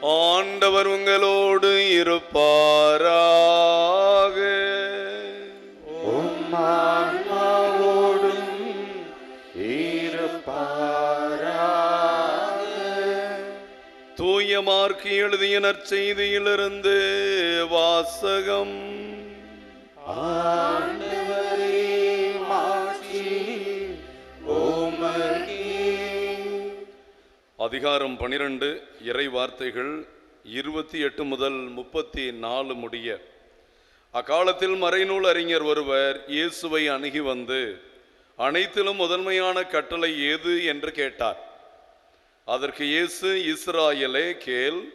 ஆண்டவர் உங்களோடு இருப்பாராக. இருப்பாராக. தூய மார்க்கு எழுதிய நற்செய்தியிலிருந்து வாசகம். ஆண்டவரே அதிகாரம் பனிரெண்டு இறை வார்த்தைகள் இருபத்தி எட்டு முதல் முப்பத்தி நாலு முடிய. அக்காலத்தில் மறைநூல் அறிஞர் ஒருவர் இயேசுவை அணுகி வந்து அனைத்திலும் முதன்மையான கட்டளை ஏது? என்று கேட்டார். அதற்கு இயேசு இஸ்ராயலே கேள்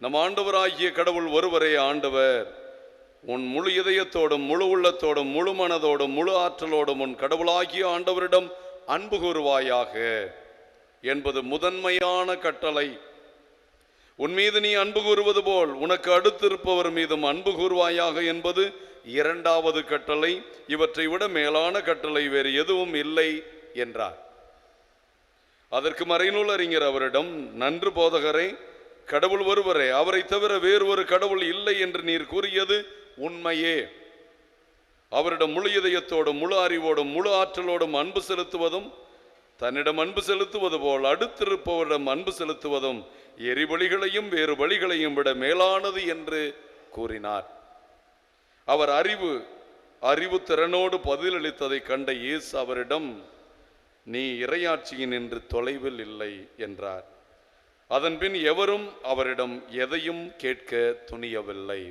நம் ஆண்டவராகிய கடவுள் ஒருவரே ஆண்டவர். உன் முழு இதயத்தோடும் முழு உள்ளத்தோடும் முழு மனதோடும் முழு ஆற்றலோடும் உன் கடவுளாகிய ஆண்டவரிடம் அன்பு கூறுவாயாக. என்பது முதன்மையான கட்டளை. உன் மீது நீ அன்பு கூறுவது போல் உனக்கு அடுத்திருப்பவர் மீதும் அன்பு கூறுவாயாக என்பது இரண்டாவது கட்டளை. இவற்றை விட மேலான கட்டளை வேறு எதுவும் இல்லை என்றார். அதற்கு மறைநூல் அறிஞர் அவரிடம் நன்று போதகரே கடவுள் ஒருவரே அவரை தவிர வேறு ஒரு கடவுள் இல்லை என்று நீர் கூறியது உண்மையே. அவரிடம் முழு இதயத்தோடும் முழு அறிவோடும் முழு ஆற்றலோடும் அன்பு செலுத்துவதும் தன்னிடம் அன்பு செலுத்துவது போல் அடுத்திருப்பவரிடம் அன்பு செலுத்துவதும் எரிபலிகளையும் வேறு வழிகளையும் விட மேலானது என்று கூறினார். அவர் அறிவு அறிவு திறனோடு பதிலளித்ததை கண்ட இயேசு அவரிடம் நீ இறையாட்சியின் என்று தொலைவில் இல்லை என்றார். அதன்பின் எவரும் அவரிடம் எதையும் கேட்க துணியவில்லை.